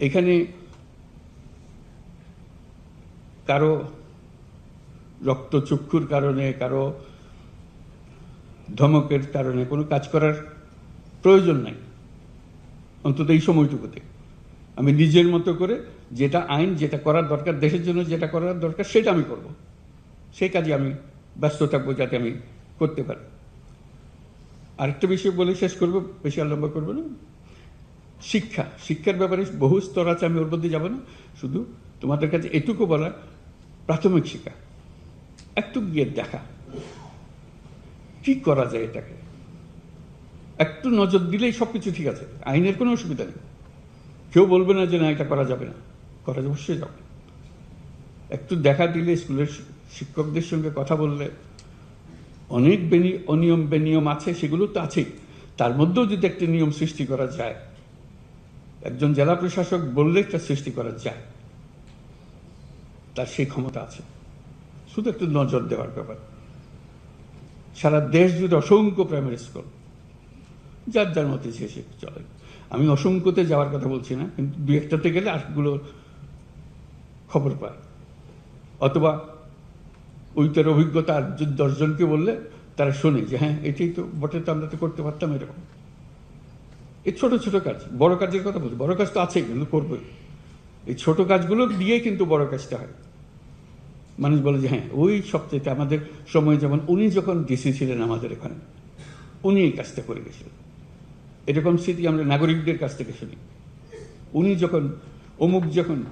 এখানে কারও রক্তচক্ষুর কারণে, কারও ধমকের কারণে কোনো কাজ করার প্রয়োজন নাই। অন্তত এই সময়টুকুতে। আমি নিজের মতো করে যেটা আইন, যেটা করার দরকার, দেশের জন্য যেটা করার দরকার, সেটা আমি করব। সেই কাজে আমি ব্যস্ত থাকব যাতে আমি করতে পারি। আরেকটা বিষয় বলে শেষ করব, বেশি আর লম্বা করব না। শিক্ষা। শিক্ষার ব্যাপারে বহু স্তর আছে, আমি ওর মধ্যে যাব না। শুধু তোমাদের কাছে এটুকু বলা প্রাথমিক শিক্ষা। একটু গিয়ে দেখা। কি করা যায় এটাকে? একটু নজর দিলেই সব কিছু ঠিক আছে। আইনের কোনো অসুবিধা নেই। কেউ বলবে না যে না, এটা করা যাবে না। করা অবশ্যই যাবে। একটু দেখা দিলে স্কুলের শিক্ষকদের সঙ্গে কথা বললে। অনেক বেনি অনিয়ম বেনিয়ম আছে, সেগুলো তো আছেই। তার মধ্যেও যদি একটা নিয়ম সৃষ্টি করা যায় একজন জেলা প্রশাসক বললে একটা সৃষ্টি করা যায় তার সেই ক্ষমতা আছে। শুধু একটু নজর দেওয়ার ব্যাপার। সারা দেশ জুড়ে অসংখ্য প্রাইমারি স্কুল যার যার মতে সে সে চলে। আমি অসংখ্যতে যাওয়ার কথা বলছি না, কিন্তু দু একটাতে গেলে আরেকগুলো খবর পায় অথবা ওইটার অভিজ্ঞতা আর দশজনকে বললে তারা শোনে যে হ্যাঁ এটাই তো বটে, তো আমরা তো করতে পারতাম এরকম। এই ছোট ছোট কাজ, বড় কাজের কথা বলছি, বড় কাজ তো আছেই কিন্তু করবোই। এই ছোট কাজগুলো দিয়েই কিন্তু বড় কাজটা হয়। মানুষ বলে যে হ্যাঁ ওই সবচেয়ে আমাদের সময় যেমন, উনি যখন ডিসি ছিলেন আমাদের এখানে, উনি এই কাজটা করে গেছিলেন এরকম স্মৃতি আমরা নাগরিকদের কাছ থেকে শুনি। উনি যখন, অমুক যখন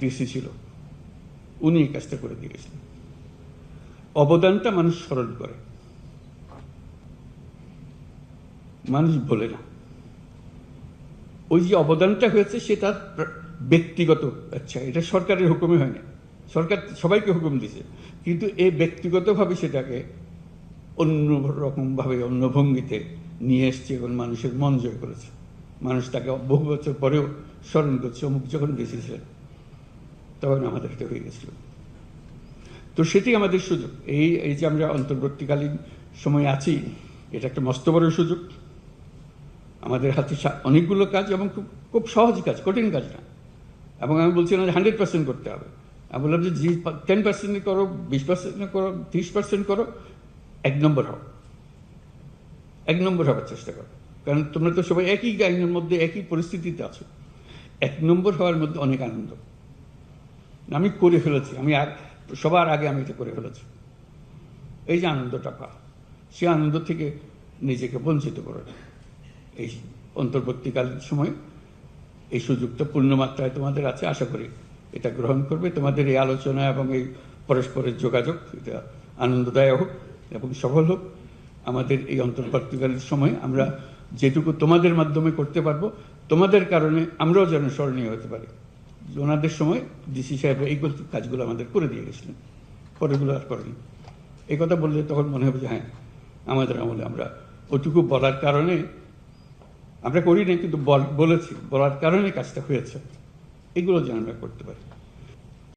ডিসি ছিল, উনি এই কাজটা করে দিয়ে গেছিলেন অবদানটা মানুষ স্মরণ করে। মানুষ বলে না। ওই যে অবদানটা হয়েছে, সেটা প্র- ব্যক্তিগত। আচ্ছা এটা সরকারের হুকুমে হয় না সরকার সবাইকে হুকুম দিছে। কিন্তু এ ব্যক্তিগতভাবে সেটাকে অন্য রকমভাবে অন্য ভঙ্গিতে নিয়ে এসছে এবং মানুষের মন জয় করেছে। মানুষ তাকে বহু বছর পরেও স্মরণ করছে, অমুক যখন বেঁচেছিলেন তখন আমাদের এটা হয়ে গেছিল। তো সেটি আমাদের সুযোগ। এই এই যে আমরা অন্তর্বর্তীকালীন সময় আছি, এটা একটা মস্ত বড় সুযোগ। আমাদের হাতে অনেকগুলো কাজ এবং খুব খুব সহজ কাজ, কঠিন কাজ না। এবং আমি বলছি না হান্ড্রেড পার্সেন্ট করতে হবে। আমি বললাম যে জি, টেন পার্সেন্ট করো, বিশ পার্সেন্ট করো, তিরিশ পার্সেন্ট করো, এক নম্বর হও। এক নম্বর হওয়ার চেষ্টা করো। কারণ তোমরা তো সবাই একই আইনের মধ্যে, একই পরিস্থিতিতে আছো। এক নম্বর হওয়ার মধ্যে অনেক আনন্দ। আমি করে ফেলেছি। আমি আর, সবার আগে আমি এটা করে ফেলেছি। এই যে আনন্দটা পা সে আনন্দ থেকে নিজেকে বঞ্চিত করে। এই অন্তর্বর্তীকালীন সময় এই সুযোগটা পূর্ণমাত্রায় তোমাদের আছে, আশা করি এটা গ্রহণ করবে। তোমাদের এই আলোচনা এবং এই পরস্পরের যোগাযোগ এটা আনন্দদায়ক হোক এবং সফল হোক। আমাদের এই অন্তর্বর্তীকালীন সময় আমরা যেটুকু তোমাদের মাধ্যমে করতে পারব, তোমাদের কারণে আমরাও যেন স্মরণীয় হতে পারি। ওনাদের সময় ডিসি সাহেব এই কাজগুলো আমাদের করে দিয়ে গেছিলেন। পরেগুলো আর করেনি। এই কথা বললে তখন মনে হবে যে হ্যাঁ আমাদের আমলে আমরা ওটুকু বলার কারণে আমরা করি না কিন্তু বল- বলেছি, বলার কারণে কাজটা হয়েছে। এগুলো যেন আমরা করতে পারি।